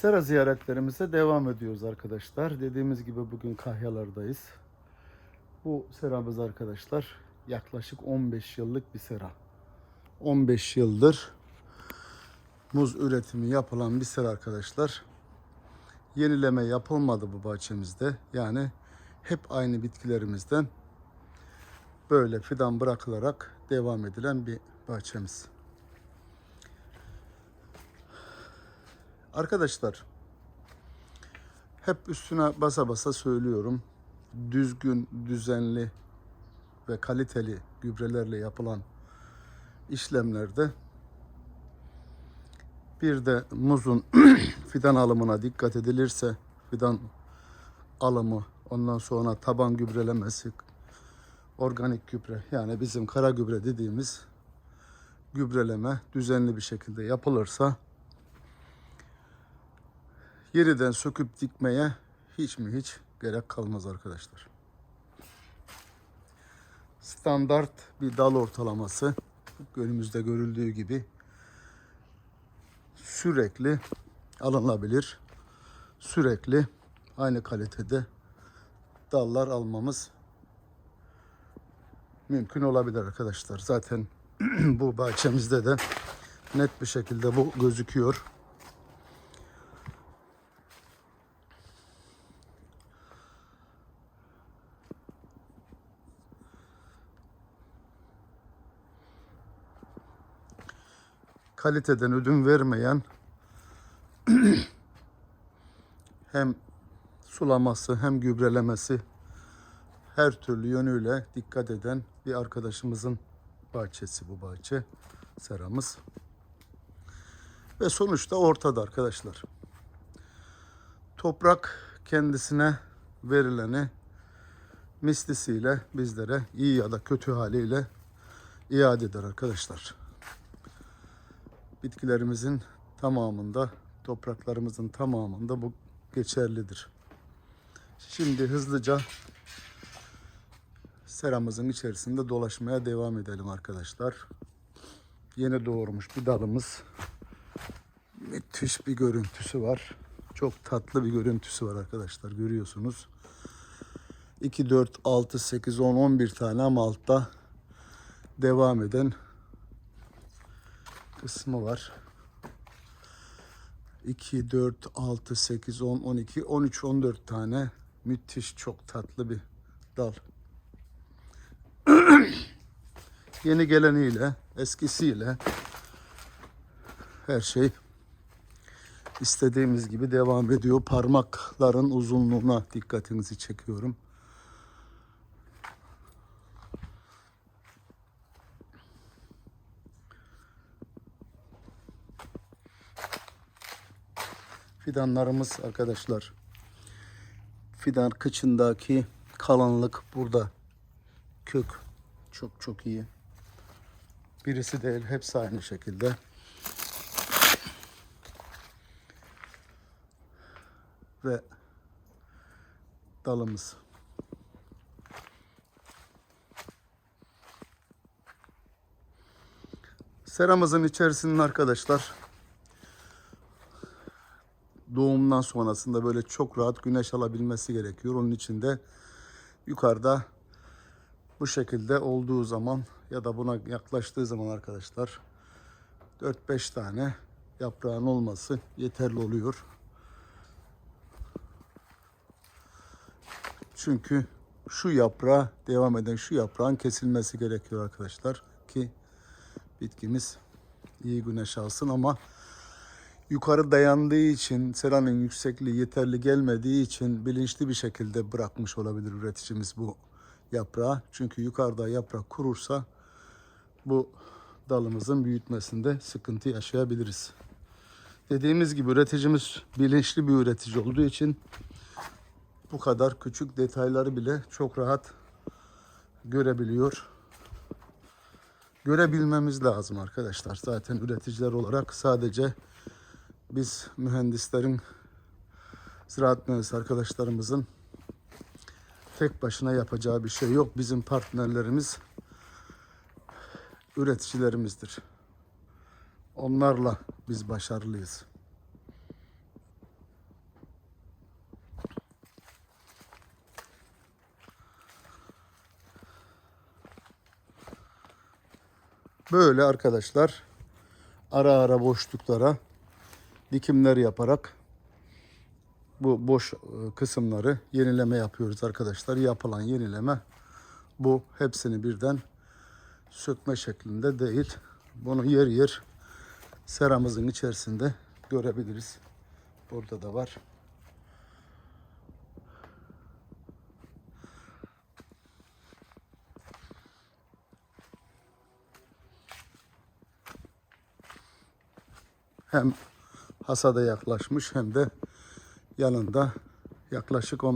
Sera ziyaretlerimize devam ediyoruz arkadaşlar. Dediğimiz gibi bugün Kahyalar'dayız. Bu seramız arkadaşlar yaklaşık 15 yıllık bir sera. 15 yıldır muz üretimi yapılan bir sera arkadaşlar. Yenileme yapılmadı bu bahçemizde. Yani hep aynı bitkilerimizden böyle fidan bırakılarak devam edilen bir bahçemiz. Arkadaşlar hep üstüne basa basa söylüyorum. Düzgün, düzenli ve kaliteli gübrelerle yapılan işlemlerde bir de muzun fidan alımına dikkat edilirse fidan alımı ondan sonra taban gübrelemesi organik gübre yani bizim kara gübre dediğimiz gübreleme düzenli bir şekilde yapılırsa yeniden söküp dikmeye hiç mi hiç gerek kalmaz arkadaşlar. Standart bir dal ortalaması önümüzde görüldüğü gibi sürekli alınabilir. Sürekli aynı kalitede dallar almamız mümkün olabilir arkadaşlar. Zaten bu bahçemizde de net bir şekilde bu gözüküyor. Kaliteden ödün vermeyen hem sulaması hem gübrelemesi her türlü yönüyle dikkat eden bir arkadaşımızın bahçesi bu bahçe seramız. Ve sonuçta ortada arkadaşlar. Toprak kendisine verileni mislisiyle bizlere iyi ya da kötü haliyle iade eder arkadaşlar bitkilerimizin tamamında, topraklarımızın tamamında bu geçerlidir. Şimdi hızlıca seramızın içerisinde dolaşmaya devam edelim arkadaşlar. Yeni doğurmuş bir dalımız. Müthiş bir görüntüsü var. Çok tatlı bir görüntüsü var arkadaşlar görüyorsunuz. 2, 4, 6, 8, 10, 11 tane ama altta devam eden kısmı var. 2, 4, 6, 8, 10, 12, 13, 14 tane müthiş çok tatlı bir dal. Yeni geleniyle, eskisiyle her şey istediğimiz gibi devam ediyor. Parmakların uzunluğuna dikkatinizi çekiyorum. Fidanlarımız arkadaşlar. Fidan kıçındaki kalınlık burada. Kök çok çok iyi. Birisi değil hepsi aynı şekilde. Ve dalımız. Seramızın içerisinin arkadaşlar doğumdan sonrasında böyle çok rahat güneş alabilmesi gerekiyor. Onun için de yukarıda bu şekilde olduğu zaman ya da buna yaklaştığı zaman arkadaşlar 4-5 tane yaprağın olması yeterli oluyor. Çünkü şu yaprağa devam eden şu yaprağın kesilmesi gerekiyor arkadaşlar ki bitkimiz iyi güneş alsın ama yukarı dayandığı için seranın yüksekliği yeterli gelmediği için bilinçli bir şekilde bırakmış olabilir üreticimiz bu yaprağı. Çünkü yukarıda yaprak kurursa bu dalımızın büyütmesinde sıkıntı yaşayabiliriz. Dediğimiz gibi üreticimiz bilinçli bir üretici olduğu için bu kadar küçük detayları bile çok rahat görebiliyor. Görebilmemiz lazım arkadaşlar. Zaten üreticiler olarak sadece biz mühendislerin, ziraat mühendisi arkadaşlarımızın tek başına yapacağı bir şey yok. Bizim partnerlerimiz üreticilerimizdir. Onlarla biz başarılıyız. Böyle arkadaşlar ara ara boşluklara dikimler yaparak bu boş e, kısımları yenileme yapıyoruz arkadaşlar. Yapılan yenileme bu hepsini birden sökme şeklinde değil. Bunu yer yer seramızın içerisinde görebiliriz. Burada da var. Hem hasada yaklaşmış hem de yanında yaklaşık 10